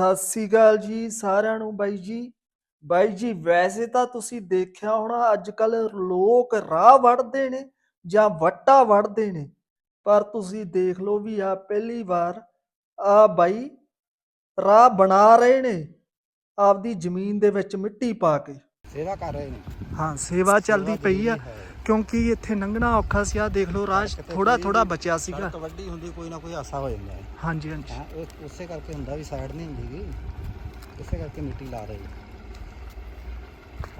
ਸਤਿ ਸ੍ਰੀ ਅਕਾਲ ਜੀ ਸਾਰਿਆਂ ਨੂੰ ਬਾਈ ਜੀ। ਬਾਈ ਜੀ ਵੈਸੇ ਤਾਂ ਤੁਸੀਂ ਦੇਖਿਆ ਹੋਣਾ ਅੱਜ ਕੱਲ ਲੋਕ ਰਾਹ ਵੜਦੇ ਨੇ ਜਾਂ ਵੱਟਾ ਵੜਦੇ ਨੇ। ਪਰ ਤੁਸੀਂ ਦੇਖ ਲਓ ਵੀ ਆ ਪਹਿਲੀ ਵਾਰ ਆ ਬਾਈ ਰਾਹ ਬਣਾ ਰਹੇ ਨੇ ਆਪਦੀ ਜ਼ਮੀਨ ਦੇ ਵਿੱਚ ਮਿੱਟੀ ਪਾ ਕੇ। ਸੇਵਾ ਕਰ ਰਹੇ ਨੇ। ਹਾਂ ਸੇਵਾ ਚੱਲਦੀ ਪਈ ਆ। ਕਿਉਂਕਿ ਇੱਥੇ ਲੰਘਣਾ ਔਖਾ ਸੀ ਆ ਦੇਖ ਲਓ ਕਿਤੇ ਥੋੜਾ ਥੋੜਾ ਬਚਿਆ ਸੀਗਾ। ਸੜਕ ਵੱਡੀ ਹੁੰਦੀ ਕੋਈ ਨਾ ਕੋਈ ਹਾਸਾ ਹੋ ਜਾਂਦਾ ਹੈ। ਹਾਂਜੀ ਹਾਂਜੀ। ਹਾਂ ਉਸੇ ਕਰਕੇ ਹੁੰਦਾ ਵੀ ਸਾਈਡ ਨਹੀਂ ਹੁੰਦੀ ਗੀ। ਇਸੇ ਕਰਕੇ ਮਿੱਟੀ ਲਾ ਰਹੀ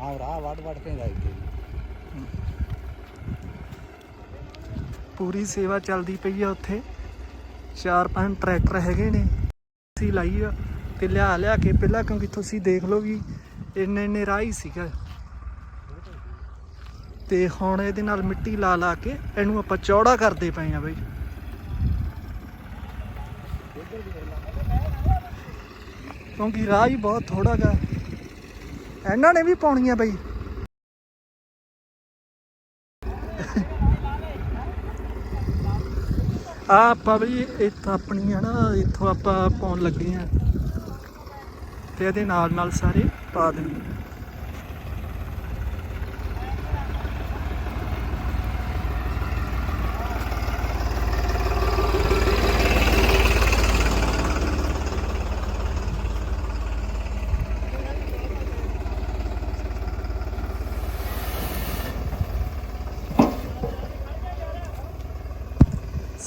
ਆ ਰਾਹ ਵੱਡ ਵੱਡ ਕੇ ਲਾਈ ਗਈ ਪੂਰੀ ਸੇਵਾ ਚੱਲਦੀ ਪਈ ਆ ਉੱਥੇ। ਚਾਰ ਪੰਜ ਟਰੈਕਟਰ ਹੈਗੇ ਨੇ ਅਸੀਂ ਲਾਈ ਆ ਤੇ ਲਿਆ ਲਿਆ ਕੇ ਪਹਿਲਾਂ ਕਿਉਂਕਿ ਤੁਸੀਂ ਦੇਖ ਲਓ ਵੀ ਇੰਨੇ ਇੰਨੇ ਰਾਹ ਹੀ ਸੀਗਾ। ਤੇ ਹੁਣ ਇਹਦੇ ਨਾਲ ਮਿੱਟੀ ਲਾ ਲਾ ਕੇ ਇਹਨੂੰ ਆਪਾਂ ਚੌੜਾ ਕਰਦੇ ਪਏ ਆ ਬਈ। ਕਿਉਂਕਿ ਰਾਹ ਹੀ ਬਹੁਤ ਥੋੜਾ ਗਾ। ਇਹਨਾਂ ਨੇ ਵੀ ਪਾਉਣੀ ਆ ਬਈ। ਆ ਆਪਾਂ ਵੀ ਇੱਥੋਂ ਆਪਣੀ ਹੈ ਨਾ, ਇੱਥੋਂ ਆਪਾਂ ਪਾਉਣ ਲੱਗੇ ਆ। ਤੇ ਇਹਦੇ ਨਾਲ ਨਾਲ ਸਾਰੇ ਪਾ ਦੇਣੀ।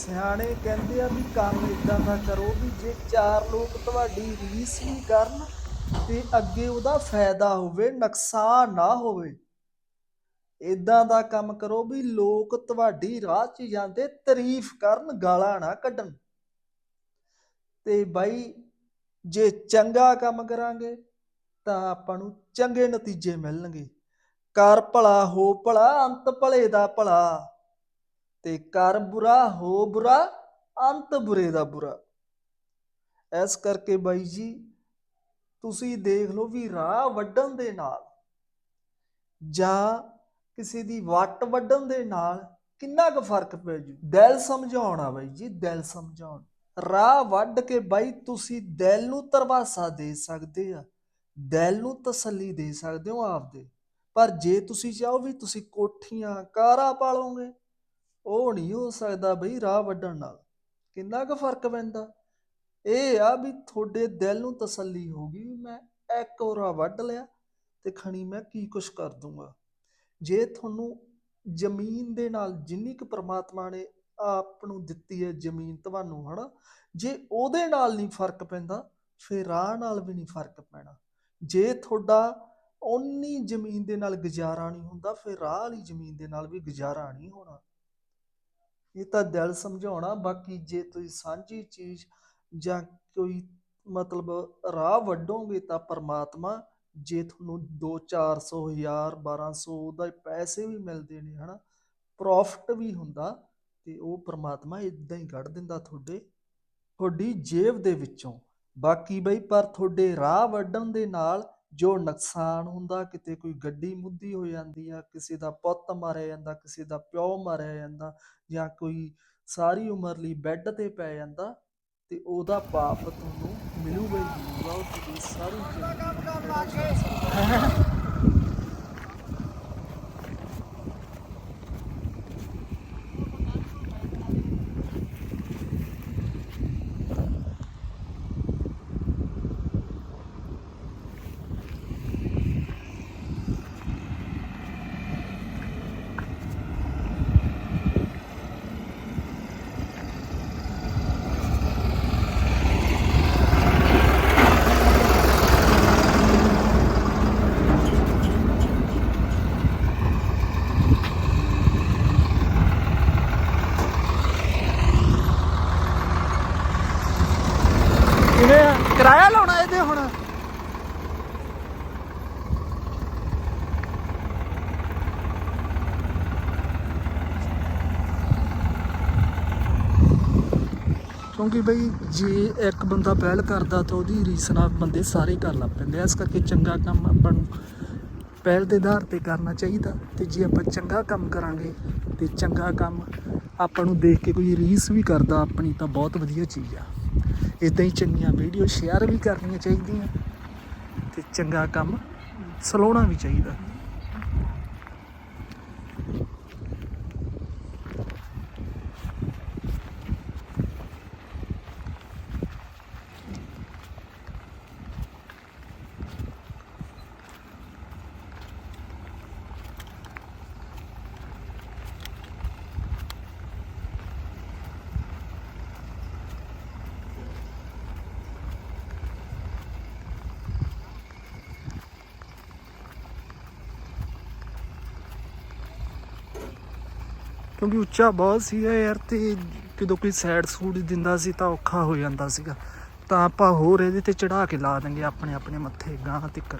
ਸਿਆਣੇ ਕਹਿੰਦੇ ਆ ਵੀ ਕੰਮ ਇਦਾਂ ਦਾ ਕਰੋ ਵੀ ਜੇ ਚਾਰ ਲੋਕ ਤੁਹਾਡੀ ਰੀਸ ਵੀ ਕਰਨ ਤੇ ਅੱਗੇ ਉਹਦਾ ਫਾਇਦਾ ਹੋਵੇ, ਨੁਕਸਾਨ ਨਾ ਹੋਵੇ। ਇਦਾਂ ਦਾ ਕੰਮ ਕਰੋ ਵੀ ਲੋਕ ਤੁਹਾਡੀ ਰਾਹ 'ਚ ਜਾਂਦੇ ਤਾਰੀਫ ਕਰਨ, ਗਾਲਾਂ ਨਾ ਕੱਢਣ। ਤੇ ਬਾਈ, ਜੇ ਚੰਗਾ ਕੰਮ ਕਰਾਂਗੇ ਤਾਂ ਆਪਾਂ ਨੂੰ ਚੰਗੇ ਨਤੀਜੇ ਮਿਲਣਗੇ। ਕਰ ਭਲਾ ਹੋ ਭਲਾ, ਅੰਤ ਭਲੇ ਦਾ ਭਲਾ। ਤੇ ਕਰ ਬੁਰਾ, ਹੋ ਬੁਰਾ, ਅੰਤ ਬੁਰੇ ਦਾ ਬੁਰਾ। ਇਸ ਕਰਕੇ ਬਾਈ ਜੀ, ਤੁਸੀਂ ਦੇਖ ਲਓ ਵੀ ਰਾਹ ਵੱਢਣ ਦੇ ਨਾਲ ਜਾਂ ਕਿਸੇ ਦੀ ਵੱਟ ਵੱਢਣ ਦੇ ਨਾਲ ਕਿੰਨਾ ਕੁ ਫ਼ਰਕ ਪੈ ਜੂ? ਦਿਲ ਸਮਝਾਉਣਾ ਬਾਈ ਜੀ, ਦਿਲ ਸਮਝਾਉਣ। ਰਾਹ ਵੱਢ ਕੇ ਬਾਈ ਤੁਸੀਂ ਦਿਲ ਨੂੰ ਤਰਵਾਸਾ ਦੇ ਸਕਦੇ ਆ, ਦਿਲ ਨੂੰ ਤਸੱਲੀ ਦੇ ਸਕਦੇ ਹੋ ਆਪਦੇ। ਪਰ ਜੇ ਤੁਸੀਂ ਚਾਹੋ ਵੀ ਤੁਸੀਂ ਕੋਠੀਆਂ, ਕਾਰਾਂ ਪਾਲੋਗੇ ਉਹ ਨਹੀਂ ਹੋ ਸਕਦਾ ਬਈ ਰਾਹ ਵੱਢਣ ਨਾਲ। ਕਿੰਨਾ ਕੁ ਫ਼ਰਕ ਪੈਂਦਾ? ਇਹ ਆ ਵੀ ਤੁਹਾਡੇ ਦਿਲ ਨੂੰ ਤਸੱਲੀ ਹੋਗੀ ਵੀ ਮੈਂ ਇੱਕ ਔਰਾ ਵੱਢ ਲਿਆ ਤੇ ਖਣੀ ਮੈਂ ਕੀ ਕੁਛ ਕਰ ਦੂੰਗਾ। ਜੇ ਤੁਹਾਨੂੰ ਜ਼ਮੀਨ ਦੇ ਨਾਲ ਜਿੰਨੀ ਕੁ ਪ੍ਰਮਾਤਮਾ ਨੇ ਆਪ ਨੂੰ ਦਿੱਤੀ ਹੈ ਜ਼ਮੀਨ ਤੁਹਾਨੂੰ, ਹਨਾ, ਜੇ ਉਹਦੇ ਨਾਲ ਨਹੀਂ ਫ਼ਰਕ ਪੈਂਦਾ, ਫਿਰ ਰਾਹ ਨਾਲ ਵੀ ਨਹੀਂ ਫ਼ਰਕ ਪੈਣਾ। ਜੇ ਤੁਹਾਡਾ ਓਨੀ ਜ਼ਮੀਨ ਦੇ ਨਾਲ ਗੁਜ਼ਾਰਾ ਨਹੀਂ ਹੁੰਦਾ, ਫਿਰ ਰਾਹ ਵਾਲੀ ਜ਼ਮੀਨ ਦੇ ਨਾਲ ਵੀ ਗੁਜ਼ਾਰਾ ਨਹੀਂ ਹੋਣਾ। ਇਹ ਤਾਂ ਦਿਲ ਸਮਝਾਉਣਾ, ਬਾਕੀ ਜੇ ਤੁਸੀਂ ਸਾਂਝੀ ਚੀਜ਼ ਜਾਂ ਕੋਈ ਮਤਲਬ ਰਾਹ ਵੱਢੋਗੇ ਤਾਂ ਪਰਮਾਤਮਾ ਜੇ ਤੁਹਾਨੂੰ 2 400 1000 1200 ਦਾ ਪੈਸੇ ਵੀ ਮਿਲਦੇ ਨੇ, ਹਨਾ ਪ੍ਰੋਫਿਟ ਵੀ ਹੁੰਦਾ ਤੇ ਉਹ ਪਰਮਾਤਮਾ ਇਦਾਂ ਹੀ ਕੱਢ ਦਿੰਦਾ ਤੁਹਾਡੇ, ਤੁਹਾਡੀ ਜੇਬ ਦੇ ਵਿੱਚੋਂ। ਬਾਕੀ ਬਈ ਪਰ ਤੁਹਾਡੇ ਰਾਹ ਵੱਢਣ ਦੇ ਨਾਲ ਜੋ ਨੁਕਸਾਨ ਹੁੰਦਾ ਕਿਤੇ ਕੋਈ ਗੱਡੀ ਮੁੱਦੀ ਹੋ ਜਾਂਦੀ ਆ ਕਿਸੇ ਦਾ ਪੁੱਤ ਮਾਰਿਆ ਜਾਂਦਾ ਕਿਸੇ ਦਾ ਪਿਓ ਮਾਰਿਆ ਜਾਂਦਾ ਜਾਂ ਕੋਈ ਸਾਰੀ ਉਮਰ ਲਈ ਬੈੱਡ ਤੇ ਪੈ ਜਾਂਦਾ ਤੇ ਉਹਦਾ ਪਾਪ ਤੁਹਾਨੂੰ ਮਿਲੂਗਾ ਹੀ ਮਿਲੂਗਾ ਉਹ ਤੁਹਾਡੀ ਸਾਰੀ ਜ਼ਿੰਦਗੀ ਕਿਵੇਂ ਆ? ਕਿਰਾਇਆ ਲਾਉਣਾ ਇਹਦੇ ਹੁਣ ਕਿਉਂਕਿ ਬਈ ਜੇ ਇੱਕ ਬੰਦਾ ਪਹਿਲ ਕਰਦਾ ਤਾਂ ਉਹਦੀ ਰੀਸ ਨਾਲ ਬੰਦੇ ਸਾਰੇ ਕਰ ਲੱਗ ਪੈਂਦੇ ਇਸ ਕਰਕੇ ਚੰਗਾ ਕੰਮ ਆਪਾਂ ਨੂੰ ਪਹਿਲ ਦੇ ਆਧਾਰ ਤੇ ਕਰਨਾ ਚਾਹੀਦਾ। ਤੇ ਜੇ ਆਪਾਂ ਚੰਗਾ ਕੰਮ ਕਰਾਂਗੇ ਤੇ ਚੰਗਾ ਕੰਮ ਆਪਾਂ ਨੂੰ ਦੇਖ ਕੇ ਕੋਈ ਰੀਸ ਵੀ ਕਰਦਾ, ਆਪਣੀ ਤਾਂ ਬਹੁਤ ਵਧੀਆ ਚੀਜ਼ ਆ। ਇਦਾਂ ਹੀ ਚੰਗੀਆਂ ਵੀਡੀਓ ਸ਼ੇਅਰ ਵੀ ਕਰਨੀਆਂ ਚਾਹੀਦੀਆਂ। ਤੇ ਚੰਗਾ ਕੰਮ ਸਲਾਉਣਾ ਵੀ ਚਾਹੀਦਾ। ਕਿਉਂਕਿ ਉੱਚਾ ਬਹੁਤ ਸੀਗਾ ਯਾਰ ਤੇ ਜਦੋਂ ਕੋਈ ਸਾਈਡ ਸੂਡ ਦਿੰਦਾ ਸੀ ਤਾਂ ਔਖਾ ਹੋ ਜਾਂਦਾ ਸੀਗਾ। ਤਾਂ ਆਪਾਂ ਹੋਰ ਇਹਦੇ ਤੇ ਚੜਾ ਕੇ ਲਾ ਦਾਂਗੇ ਆਪਣੇ ਆਪਣੇ ਮੱਥੇ ਗਾਂ ਤੱਕ।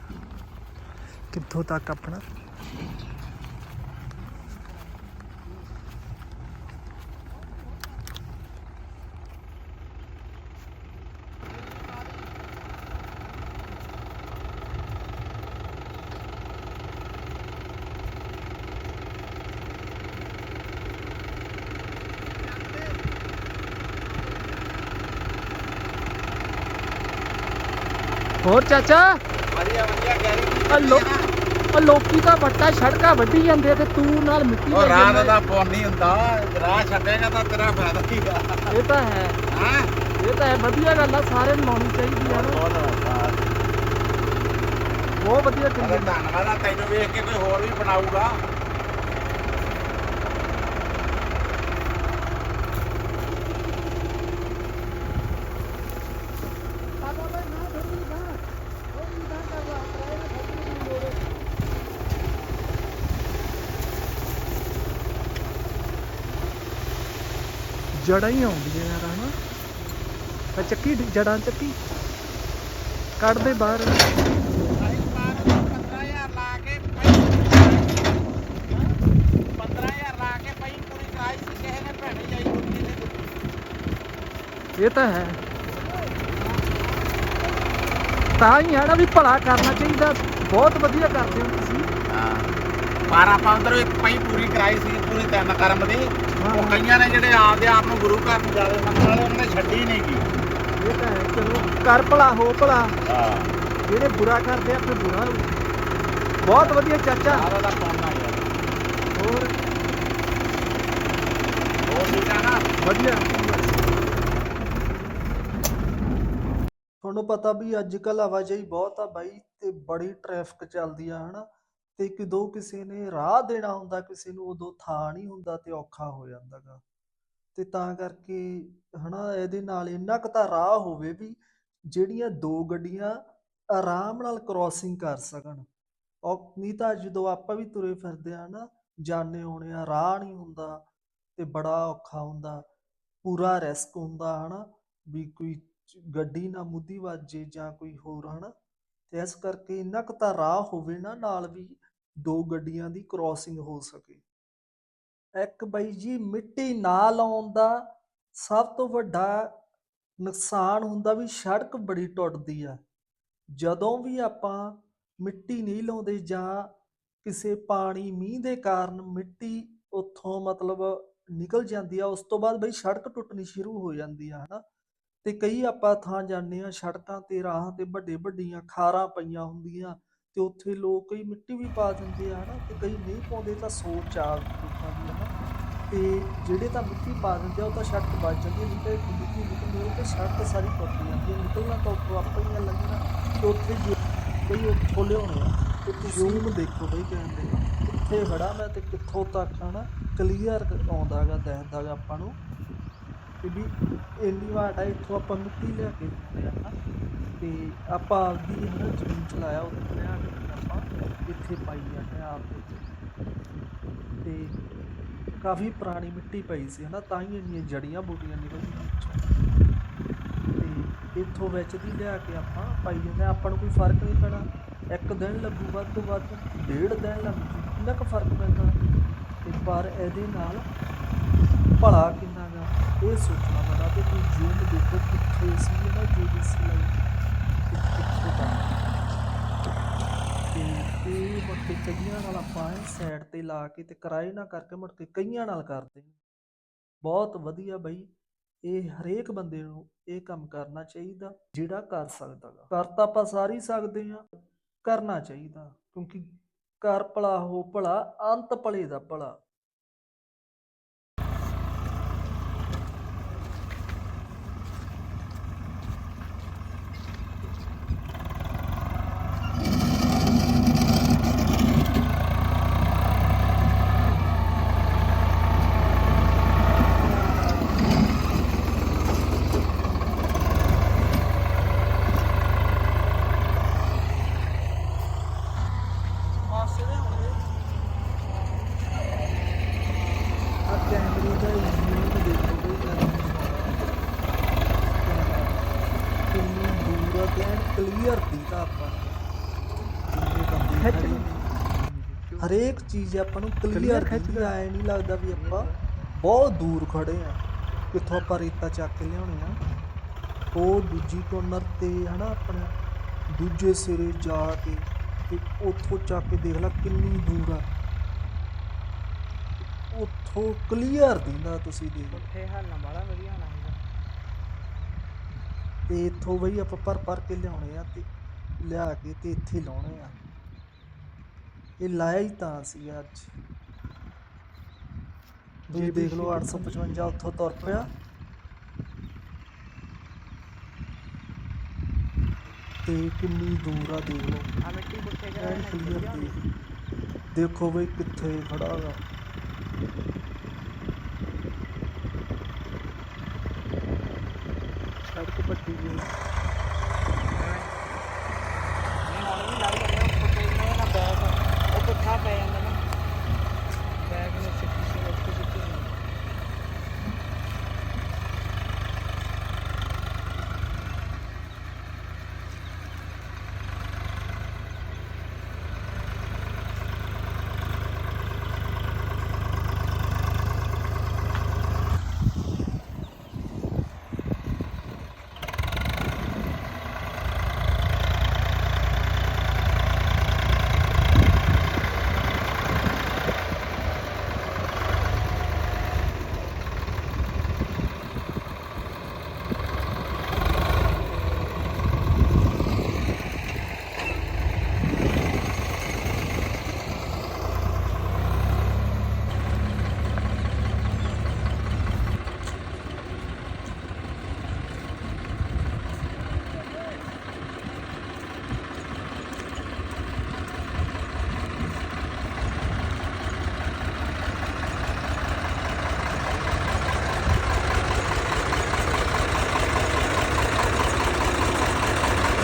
ਕਿੱਥੋਂ ਤੱਕ ਆਪਣਾ? ਹੋਰ ਚਾਚਾ? ਵਧੀਆ ਵਧੀਆ ਗੈਰੀ ਆ ਲੋ ਆ ਲੋਕੀ ਤਾਂ ਵੱਟਾ ਸੜਕਾਂ ਵੱਢੀ ਜਾਂਦੇ ਆ ਤੇ ਤੂੰ ਨਾਲ ਮਿੱਟੀ ਉਹ ਜਾਂਦਾ। ਦਾ ਪੁੰਨ ਨਹੀਂ ਹੁੰਦਾ ਰਾਹ ਛੱਡੇਗਾ ਤਾਂ ਤੇਰਾ ਫਾਇਦਾ ਹੀਗਾ ਇਹ ਤਾਂ ਹੈ। ਹਾਂ? ਇਹ ਤਾਂ ਹੈ ਵਧੀਆ ਗੱਲ ਆ ਸਾਰਿਆਂ ਨੂੰ ਲਾਉਣੀ ਚਾਹੀਦੀ ਆ ਬਹੁਤ ਬਹੁਤ ਵਧੀਆ ਚੱਲੀ ਧੰਨਵਾਦ ਆ ਤੈਨੂੰ ਵੇਖ ਕੇ ਕੋਈ ਹੋਰ ਵੀ ਬਣਾਊਗਾ। ਜੜਾਂ ਹੀ ਆਉਂਦੀਆਂ ਯਾਰ, ਹਨਾ? ਆ ਚੱਕੀ ਜੜਾਂ ਚੱਕੀ। ਕੱਢ ਦੇ ਬਾਹਰ। ਇਹ ਤਾਂ ਹੈ। ਤਾਂ ਹੀ ਆੜਾ ਵੀ ਭਲਾ ਕਰਨਾ ਚਾਹੀਦਾ। ਬਹੁਤ ਵਧੀਆ ਕਰਦੇ ਹੋ ਤੁਸੀਂ ਹਾਂ। ਪਰ ਆਪਾਂ ਇੱਕ ਪਈ ਪੂਰੀ ਕਰਾਈ ਸੀ ਪੂਰੀ ਤਿੰਨ ਕਰਮ ਦੀ। ਉਹ ਕਈਆਂ ਨੇ ਜਿਹੜੇ ਆਪਦੇ ਆਪ ਨੂੰ ਗੁਰੂ ਘਰ ਨੂੰ ਜਾਦੇ ਮੰਨਣ ਵਾਲੇ ਉਹਨਾਂ ਨੇ ਛੱਡੀ ਨਹੀਂ ਗੀ ਇਹ ਤਾਂ ਹੈ ਚਲੋ ਕਰ ਭਲਾ ਹੋ ਭਲਾ। ਹਾਂ। ਜਿਹੜੇ ਬੁਰਾ ਕਰਦੇ ਆ ਫਿਰ ਬੁਰਾ ਹੋ ਬਹੁਤ ਵਧੀਆ ਚਾਚਾ। ਸਾਰਾ ਦਾ ਪੁੰਨ ਆ ਯਾਰ ਹੋਰ? ਹੋਰ ਠੀਕ ਆ ਨਾ? ਵਧੀਆ। ਤੁਹਾਨੂੰ ਪਤਾ ਵੀ ਅੱਜ ਕੱਲ ਆਵਾਜਾਈ ਬਹੁਤ ਆ ਬਾਈ ਤੇ ਬੜੀ ਟ੍ਰੈਫਿਕ ਚੱਲਦੀ ਆ ਹਨਾ? ਤੇ ਕਿਦੋਂ ਕਿਸੇ ਨੇ ਰਾਹ ਦੇਣਾ ਹੁੰਦਾ, ਕਿਸੇ ਨੂੰ ਉਦੋਂ ਥਾਂ ਨਹੀਂ ਹੁੰਦਾ ਤੇ ਔਖਾ ਹੋ ਜਾਂਦਾਗਾ। ਤੇ ਤਾਂ ਕਰਕੇ ਹਨਾ, ਇਹਦੇ ਨਾਲ ਇੰਨਾ ਕੁ ਤਾਂ ਰਾਹ ਹੋਵੇ ਵੀ ਜਿਹੜੀਆਂ ਦੋ ਗੱਡੀਆਂ ਆਰਾਮ ਨਾਲ ਕ੍ਰਾਸਿੰਗ ਕਰ ਸਕਣ। ਔਰ ਨਹੀਂ ਤਾਂ ਜਦੋਂ ਆਪਾਂ ਵੀ ਤੁਰੇ ਫਿਰਦੇ ਆ ਨਾ, ਜਾਣੇ ਆਉਣੇ ਆ, ਰਾਹ ਨਹੀਂ ਹੁੰਦਾ ਤੇ ਬੜਾ ਔਖਾ ਹੁੰਦਾ, ਪੂਰਾ ਰਿਸਕ ਹੁੰਦਾ ਹਨਾ, ਵੀ ਕੋਈ ਗੱਡੀ ਨਾ ਮੁੱਦੀ ਵੱਜੇ ਜਾਂ ਕੋਈ ਹੋਰ ਹਨਾ। ਤੇ ਇਸ ਕਰਕੇ ਇੰਨਾ ਕੁ ਤਾਂ ਰਾਹ ਹੋਵੇ ਨਾ ਨਾਲ ਵੀ ਦੋ ਗੱਡੀਆਂ ਦੀ ਕ੍ਰਾਸਿੰਗ ਹੋ ਸਕੇ। ਇੱਕ ਬਾਈ ਜੀ ਮਿੱਟੀ ਨਾ ਲਾਉਣ ਦਾ ਸਭ ਤੋਂ ਵੱਡਾ ਨੁਕਸਾਨ ਹੁੰਦਾ ਵੀ ਸੜਕ ਬੜੀ ਟੁੱਟਦੀ ਆ। ਜਦੋਂ ਵੀ ਆਪਾਂ ਮਿੱਟੀ ਨਹੀਂ ਲਾਉਂਦੇ ਜਾਂ ਕਿਸੇ ਪਾਣੀ ਮੀਂਹ ਦੇ ਕਾਰਨ ਮਿੱਟੀ ਉੱਥੋਂ ਮਤਲਬ ਨਿਕਲ ਜਾਂਦੀ ਆ, ਉਸ ਤੋਂ ਬਾਅਦ ਬਈ ਸੜਕ ਟੁੱਟਣੀ ਸ਼ੁਰੂ ਹੋ ਜਾਂਦੀ ਆ, ਹਨਾ। ਤੇ ਕਈ ਆਪਾਂ ਥਾਂ ਜਾਂਦੇ ਆ, ਸੜਕਾਂ ਤੇ, ਰਾਹਾਂ ਤੇ ਵੱਡੇ ਵੱਡੀਆਂ ਖਾਰਾਂ ਪਈਆਂ ਹੁੰਦੀਆਂ। ਤੇ ਉੱਥੇ ਲੋਕ ਕਈ ਮਿੱਟੀ ਵੀ ਪਾ ਦਿੰਦੇ ਆ ਹਨਾ ਤੇ ਕਈ ਨਹੀਂ ਪਾਉਂਦੇ ਤਾਂ ਸੋਚ ਆ ਲੋਕਾਂ ਦੀ ਹਨਾ ਤੇ ਜਿਹੜੇ ਤਾਂ ਮਿੱਟੀ ਪਾ ਦਿੰਦੇ ਆ ਉਹ ਤਾਂ ਸੜਕ ਬਚ ਜਾਂਦੀ ਹੈ, ਨਹੀਂ ਤਾਂ ਇੱਕ ਮਿੱਟੀ ਨਿਕਲਦੀ ਉਹ ਤੇ ਸੜਕ ਸਾਰੀ ਟੁੱਟ ਜਾਂਦੀ ਹੈ ਨਿਕਲਣਾ ਤਾਂ ਉੱਥੋਂ ਆਪਾਂ ਹੀ ਆ ਲੰਘਣਾ ਤੇ ਉੱਥੇ ਜੋ ਕਈ ਉੱਥੋਂ ਲਿਆਉਣੇ ਆ ਤੇ ਤੁਸੀਂ ਜ਼ੂਮ ਦੇਖੋ ਬਈ ਕਹਿੰਦੇ ਕਿੱਥੇ ਖੜਾ ਮੈਂ ਤੇ ਕਿੱਥੋਂ ਤੱਕ ਹਨਾ ਕਲੀਅਰ ਆਉਂਦਾਗਾ ਦਿਖਦਾਗਾ ਆਪਾਂ ਨੂੰ ਤੇ ਵੀ ਇੰਨੀ ਵਾਟ ਆ ਇੱਥੋਂ ਆਪਾਂ ਮਿੱਟੀ ਲਿਆ ਕੇ ਪਾਉਂਦੇ ਆ ਨਾ ਤੇ ਆਪਾਂ ਆਪਦੀ ਹਨਾ ਜ਼ਮੀਨ ਚਲਾਇਆ, ਉਹਦੇ ਉੱਥੇ ਲਿਆ ਕੇ ਆਪਾਂ ਇੱਥੇ ਪਾਈ ਜਾਂਦੇ ਆ ਆਪ ਦੇ ਤੇ ਕਾਫੀ ਪੁਰਾਣੀ ਮਿੱਟੀ ਪਈ ਸੀ, ਹਨਾ, ਤਾਂ ਹੀ ਇੰਨੀਆਂ ਜੜੀਆਂ ਬੂਟੀਆਂ ਨਿਕਲਦੀਆਂ ਵਿੱਚੋਂ। ਤੇ ਇੱਥੋਂ ਵਿੱਚ ਦੀ ਲਿਆ ਕੇ ਆਪਾਂ ਪਾਈ ਜਾਂਦੇ ਆ ਆਪਾਂ ਨੂੰ ਕੋਈ ਫ਼ਰਕ ਨਹੀਂ ਪੈਣਾ। ਇੱਕ ਦਿਨ ਲੱਗੂ, ਵੱਧ ਤੋਂ ਵੱਧ ਡੇਢ ਦਿਨ ਲੱਗੂ, ਕਿੰਨਾ ਕੁ ਫ਼ਰਕ ਪੈਂਦਾ? ਤੇ ਪਰ ਇਹਦੇ ਨਾਲ ਭਲਾ ਕਿੰਨਾ ਗਾ, ਇਹ ਸੋਚਣਾ ਪੈਂਦਾ ਤੇ ਤੁਸੀਂ ਜੂਨ ਦੇਖੋ ਕਿੱਥੇ ਸੀ ਨਾ ਜੀਡੀਸੀ ਲਈ। ਤੇ ਮੁੜ ਕੇ ਕਈਆਂ ਨਾਲ ਆਪਾਂ ਸਾਈਡ ਤੇ ਲਾ ਕੇ ਤੇ ਕਿਰਾਏ ਨਾ ਕਰਕੇ ਮੁੜ ਕੇ ਕਈਆਂ ਨਾਲ ਕਰਦੇ ਬਹੁਤ ਵਧੀਆ ਬਈ, ਇਹ ਹਰੇਕ ਬੰਦੇ ਨੂੰ ਇਹ ਕੰਮ ਕਰਨਾ ਚਾਹੀਦਾ। ਜਿਹੜਾ ਕਰ ਸਕਦਾ ਗਾ ਕਰ ਤਾਂ ਆਪਾਂ ਸਾਰੀ ਸਕਦੇ ਆ ਕਰਨਾ ਚਾਹੀਦਾ। ਕਿਉਂਕਿ ਕਰ ਭਲਾ ਹੋ, ਭਲਾ ਅੰਤ ਭਲੇ ਦਾ ਭਲਾ ਆ ਕੈਮਰੇ ਦਾ ਯੂਜ਼ ਦੇਖੋ ਕੋਈ ਕਿੰਨੀ ਦੂਰ ਆ ਤੇ ਕਲੀਅਰ ਦੀਦਾ ਆਪਾਂ। ਹਰੇਕ ਚੀਜ਼ ਆਪਾਂ ਨੂੰ ਕਲੀਅਰ ਖਿੱਚਦਾ ਐ ਨਹੀਂ ਲੱਗਦਾ ਵੀ ਆਪਾਂ ਬਹੁਤ ਦੂਰ ਖੜੇ ਆ। ਕਿੱਥੋਂ ਆਪਾਂ ਰੇਤਾ ਚੱਕ ਕੇ ਲਿਆਉਣੇ ਆ। ਉਹ ਦੂਜੀ ਕੋਰਨਰ ਤੇ ਹਨਾ ਆਪਣਾ ਦੂਜੇ ਸਿਰੇ ਜਾ ਕੇ ਤੇ ਉੱਥੋਂ ਚੱਕ ਕੇ ਦੇਖ ਲੈ ਕਿੰਨੀ ਦੂਰ ਆ। ਉੱਥੋਂ ਕਲੀਅਰ ਦਿੰਦਾ ਤੁਸੀਂ ਦੇਖ। ਉੱਥੇ ਹਾਲਣਾ ਬੜਾ ਵਧੀਆ ਹੋਣਾ ਤੇ ਇੱਥੋਂ ਬਈ ਆਪਾਂ ਭਰ ਭਰ ਕੇ ਲਿਆਉਣੇ ਆ ਤੇ ਲਿਆ ਕੇ ਤੇ ਇੱਥੇ ਲਾਉਣੇ ਆ। ਇਹ ਲਾਇਆ ਹੀ ਤਾਂ ਸੀ ਅੱਜ। ਤੁਸੀਂ ਦੇਖ ਲਓ 855 ਉੱਥੋਂ ਤੁਰ ਪਿਆ। ਤੇ ਕਿੰਨੀ ਦੂਰ ਆ ਦੇਖ ਲਓ। ਆ ਮਿੱਟੀ ਪੁੱਠੇ ਦੇਖ ਬਈ ਕਿੱਥੇ ਖੜਾ ਗਾ। ਸੜਕ ਪੱਟੀ ਗਈ। ਨਹੀਂ, ਹੁਣ ਵੀ ਲੱਗ ਰਿਹਾ ਪੁੱਠੇ ਜਿਹੇ ਨਾ ਬੈਗ ਉਹ ਪੁੱਠਾ ਪੈ ਜਾਂਦਾ ਨਾ ਬੈਗ ਨੂੰ ਸਿੱਧੀ ਸੀ ਉੱਥੇ ਸਿੱਧੀ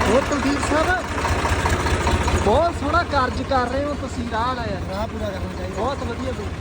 ਹੋਰ ਕੁਲਦੀਪ ਸਾਹਿਬ ਬਹੁਤ ਸੋਹਣਾ ਕਾਰਜ ਕਰ ਰਹੇ ਹੋ, ਤੁਸੀਂ ਰਾਹ ਵਾਲਾ ਯਾਰ ਰਾਹ ਪੂਰਾ ਕਰਨਾ ਚਾਹੀਦਾ ਬਹੁਤ ਵਧੀਆ ਬਈ